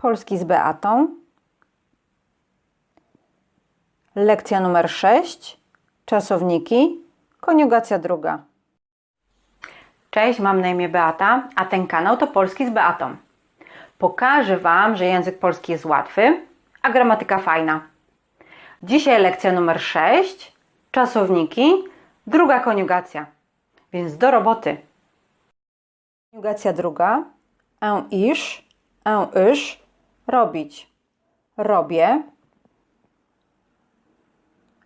Polski z Beatą. Lekcja numer 6. Czasowniki. Koniugacja druga. Cześć, mam na imię Beata, a ten kanał to Polski z Beatą. Pokażę Wam, że język polski jest łatwy, a gramatyka fajna. Dzisiaj lekcja numer 6. Czasowniki. Druga koniugacja. Więc do roboty. Koniugacja druga. En isz, en isz, robić. Robię.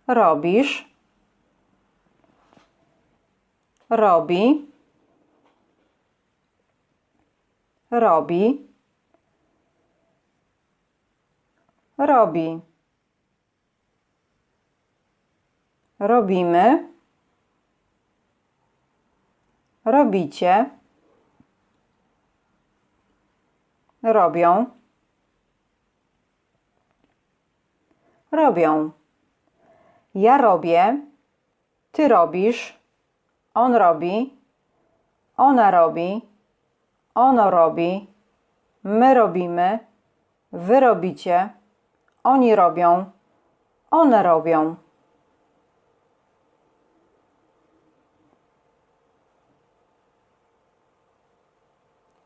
Robisz. Robi. Robi. Robi. Robimy. Robicie. Robią. Robią. Ja robię. Ty robisz. On robi. Ona robi. Ono robi. My robimy. Wy robicie. Oni robią. One robią.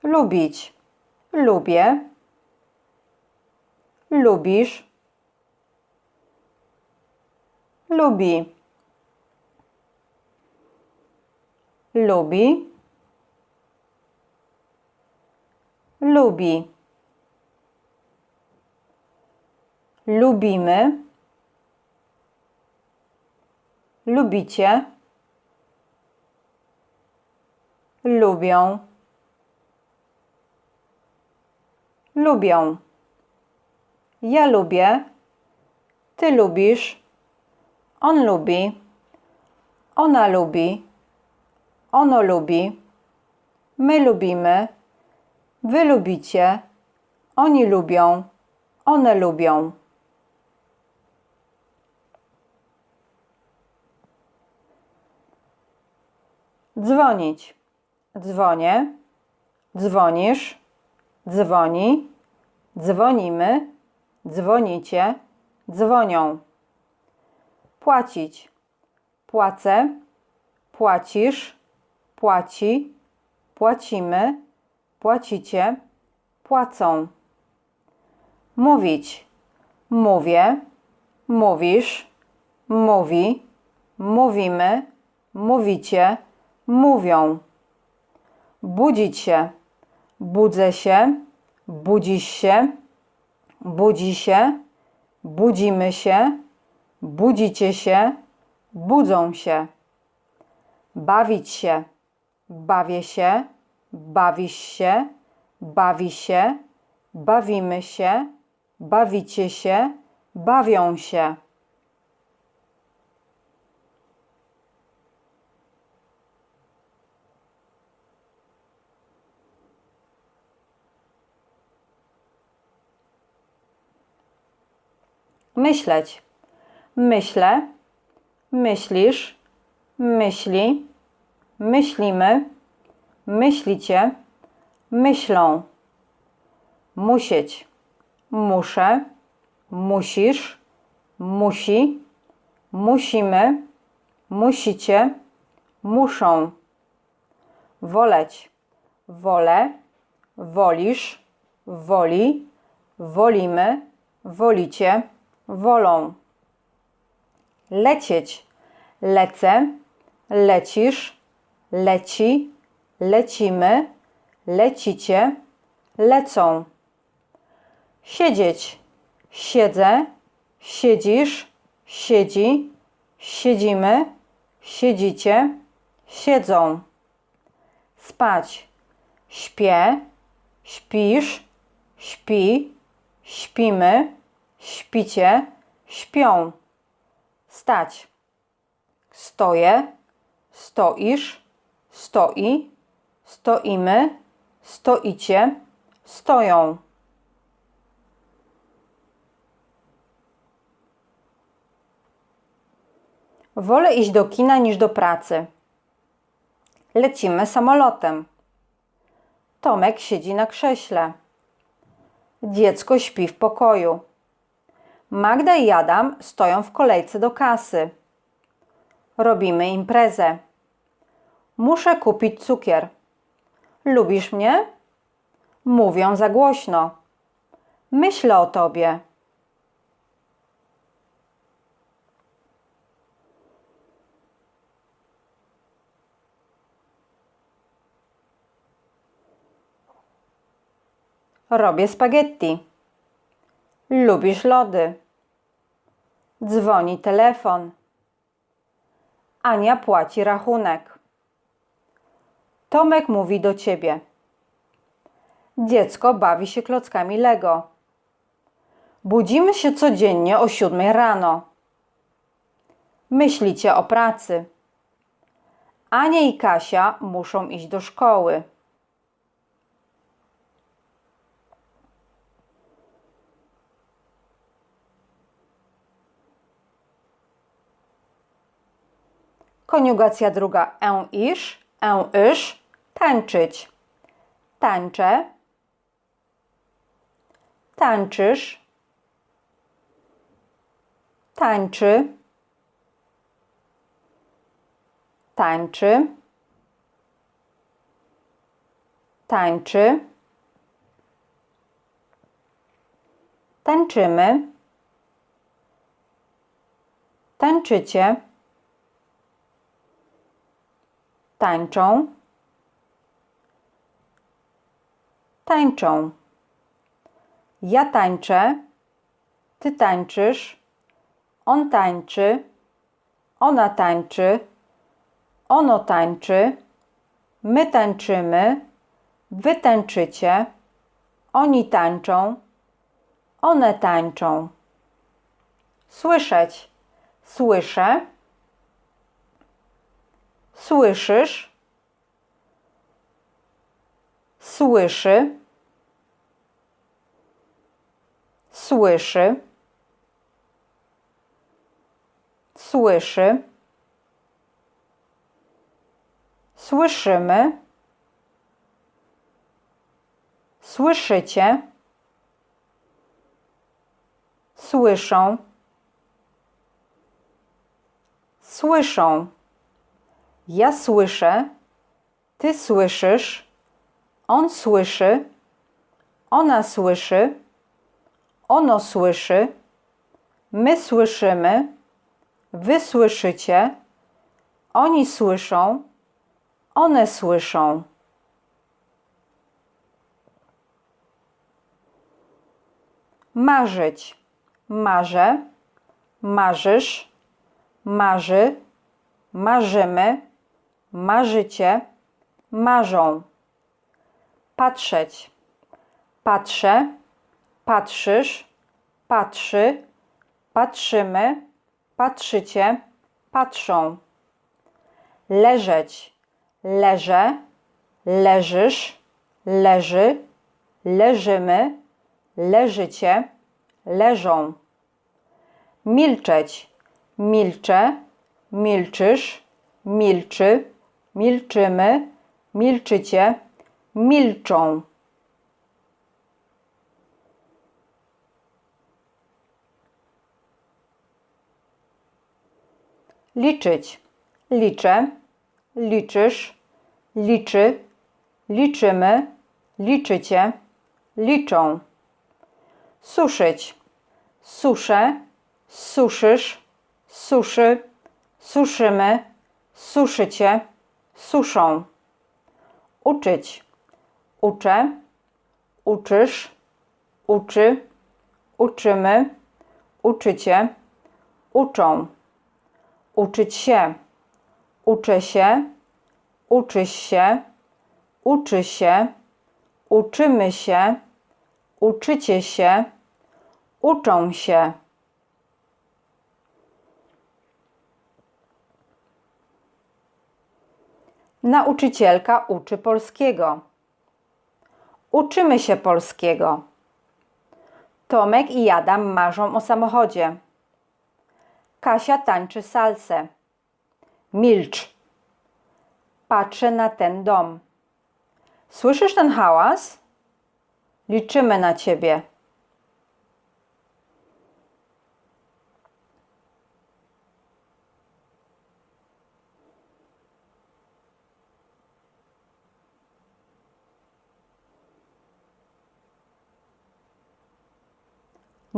Lubić. Lubię. Lubisz. Lubi. Lubi. Lubi. Lubimy. Lubicie. Lubią. Lubią. Ja lubię. Ty lubisz. On lubi. Ona lubi. Ono lubi. My lubimy. Wy lubicie. Oni lubią. One lubią. Dzwonić. Dzwonię. Dzwonisz. Dzwoni. Dzwonimy. Dzwonicie. Dzwonią. Płacić. Płacę. Płacisz. Płaci. Płacimy. Płacicie. Płacą. Mówić. Mówię. Mówisz. Mówi. Mówimy. Mówicie. Mówią. Budzić się. Budzę się. Budzisz się. Budzi się. Budzimy się. Budzicie się. Budzą się. Bawić się. Bawię się. Bawisz się. Bawi się. Bawimy się. Bawicie się. Bawią się. Myśleć. Myślę. Myślisz. Myśli. Myślimy. Myślicie. Myślą. Musieć. Muszę. Musisz. Musi. Musimy. Musicie. Muszą. Woleć. Wolę. Wolisz. Woli. Wolimy. Wolicie. Wolą. Lecieć. Lecę. Lecisz. Leci. Lecimy. Lecicie. Lecą. Siedzieć. Siedzę. Siedzisz. Siedzi. Siedzimy. Siedzicie. Siedzą. Spać. Śpię. Śpisz. Śpi. Śpimy. Śpicie. Śpią. Stać. Stoję. Stoisz. Stoi. Stoimy. Stoicie. Stoją. Wolę iść do kina niż do pracy. Lecimy samolotem. Tomek siedzi na krześle. Dziecko śpi w pokoju. Magda i Adam stoją w kolejce do kasy. Robimy imprezę. Muszę kupić cukier. Lubisz mnie? Mówią za głośno. Myślę o tobie. Robię spaghetti. Lubisz lody. Dzwoni telefon. Ania płaci rachunek. Tomek mówi do ciebie. Dziecko bawi się klockami Lego. Budzimy się codziennie o siódmej rano. Myślicie o pracy. Ania i Kasia muszą iść do szkoły. Koniugacja drugaę isz,ę isz, tańczyć. Tańczę, tańczysz, tańczy, tańczy, tańczy, tańczymy, tańczycie tańczą, tańczą. Ja tańczę, ty tańczysz, on tańczy, ona tańczy, ono tańczy, my tańczymy, wy tańczycie, oni tańczą, one tańczą. Słyszeć, słyszę Słyszysz? Słyszy. Słyszy. Słyszy. Słyszymy. Słyszycie. Słyszą. Słyszą. Ja słyszę, ty słyszysz, on słyszy, ona słyszy, ono słyszy, my słyszymy, wy słyszycie, oni słyszą, one słyszą. Marzyć, marzę, marzysz, marzy, marzymy marzycie, marzą. Patrzeć, patrzę, patrzysz, patrzy, patrzymy, patrzycie, patrzą. Leżeć, leżę, leżysz, leży, leżymy, leżycie, leżą. Milczeć, milczę, milczysz, milczy, milczymy, milczycie, milczą. Liczyć. Liczę, liczysz, liczy, liczymy, liczycie, liczą. Suszyć. Suszę, suszysz, suszy, suszymy, suszycie, suszą. Uczyć. Uczę, uczysz, uczy, uczymy, uczycie, uczą. Uczyć się. Uczę się, uczyś się, uczy się, uczymy się, uczycie się, uczą się. Nauczycielka uczy polskiego. Uczymy się polskiego. Tomek i Adam marzą o samochodzie. Kasia tańczy salsę. Milcz. Patrzę na ten dom. Słyszysz ten hałas? Liczymy na ciebie.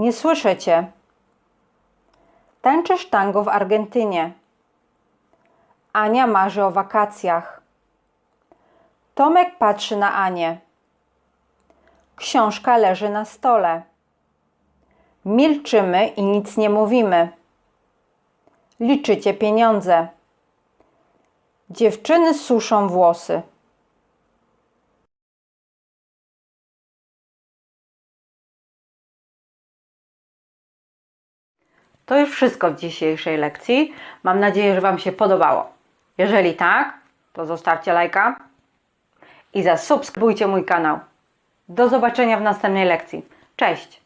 Nie słyszę cię. Tańczysz tango w Argentynie. Ania marzy o wakacjach. Tomek patrzy na Anię. Książka leży na stole. Milczymy i nic nie mówimy. Liczycie pieniądze. Dziewczyny suszą włosy. To już wszystko w dzisiejszej lekcji. Mam nadzieję, że Wam się podobało. Jeżeli tak, to zostawcie lajka i zasubskrybujcie mój kanał. Do zobaczenia w następnej lekcji. Cześć!